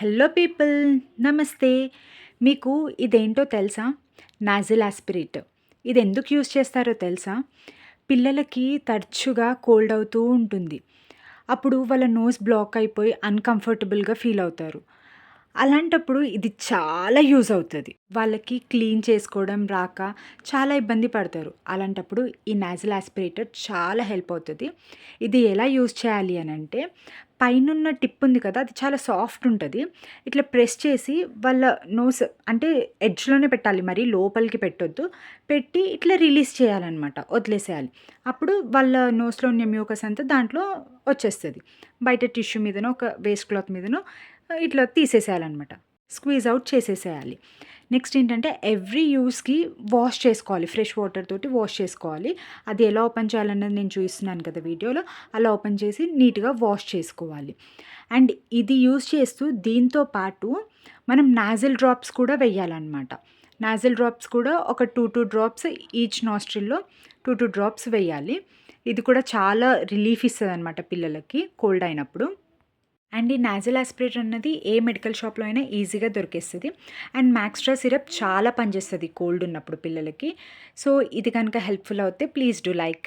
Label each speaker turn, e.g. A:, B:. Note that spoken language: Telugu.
A: హలో పీపుల్ నమస్తే మీకు ఇదేంటో తెలుసా? నాజిల్ ఆస్పిరిట్ ఇది ఎందుకు యూస్ చేస్తారో తెలుసా? పిల్లలకి తరచుగా కోల్డ్ అవుతూ ఉంటుంది. అప్పుడు వాళ్ళ నోస్ బ్లాక్ అయిపోయి అన్కంఫర్టబుల్గా ఫీల్ అవుతారు. అలాంటప్పుడు ఇది చాలా యూజ్ అవుతుంది. వాళ్ళకి క్లీన్ చేసుకోవడం రాక చాలా ఇబ్బంది పడతారు. అలాంటప్పుడు ఈ నాజిల్ ఆస్పిరేటర్ చాలా హెల్ప్ అవుతుంది. ఇది ఎలా యూజ్ చేయాలి అని అంటే పైనున్న టిప్ ఉంది కదా అది చాలా సాఫ్ట్ ఉంటుంది. ఇట్లా ప్రెస్ చేసి వాళ్ళ నోస్ అంటే ఎడ్జ్లోనే పెట్టాలి మరి లోపలికి పెట్టొద్దు. పెట్టి ఇట్లా రిలీజ్ చేయాలన్నమాట వదిలేసేయాలి. అప్పుడు వాళ్ళ నోస్లో ఉన్న మ్యూకస్ అంతా దాంట్లో వచ్చేస్తుంది. బయట టిష్యూ మీదనో ఒక వేస్ట్ క్లాత్ మీదనో ఇట్లా తీసేసేయాలన్నమాట. స్క్వీజ్ అవుట్ చేసేసేయాలి. నెక్స్ట్ ఏంటంటే ఎవ్రీ యూస్కి వాష్ చేసుకోవాలి ఫ్రెష్ వాటర్ తోటి వాష్ చేసుకోవాలి. అది ఎలా ఓపెన్ చేయాలన్నది నేను చూపిస్తున్నాను కదా వీడియోలో. అలా ఓపెన్ చేసి నీట్గా వాష్ చేసుకోవాలి. అండ్ ఇది యూస్ చేస్తూ దీంతో పాటు మనం నాజిల్ డ్రాప్స్ కూడా వేయాలన్నమాట నాజిల్ డ్రాప్స్ కూడా ఒక టూ టూ డ్రాప్స్ ఈచ్ నాస్ట్రిల్లో టూ టూ డ్రాప్స్ వేయాలి ఇది కూడా చాలా రిలీఫ్ ఇస్తుంది అనమాట పిల్లలకి కోల్డ్ అయినప్పుడు. అండ్ ఈ నాజల్ ఆస్పిరేటర్ అన్నది ఏ మెడికల్ షాప్లో అయినా ఈజీగా దొరికేస్తుంది. అండ్ మ్యాక్స్ట్రా సిరప్ చాలా పనిచేస్తుంది కోల్డ్ ఉన్నప్పుడు పిల్లలకి. సో ఇది కనుక హెల్ప్ఫుల్ అవుతే ప్లీజ్ డూ లైక్.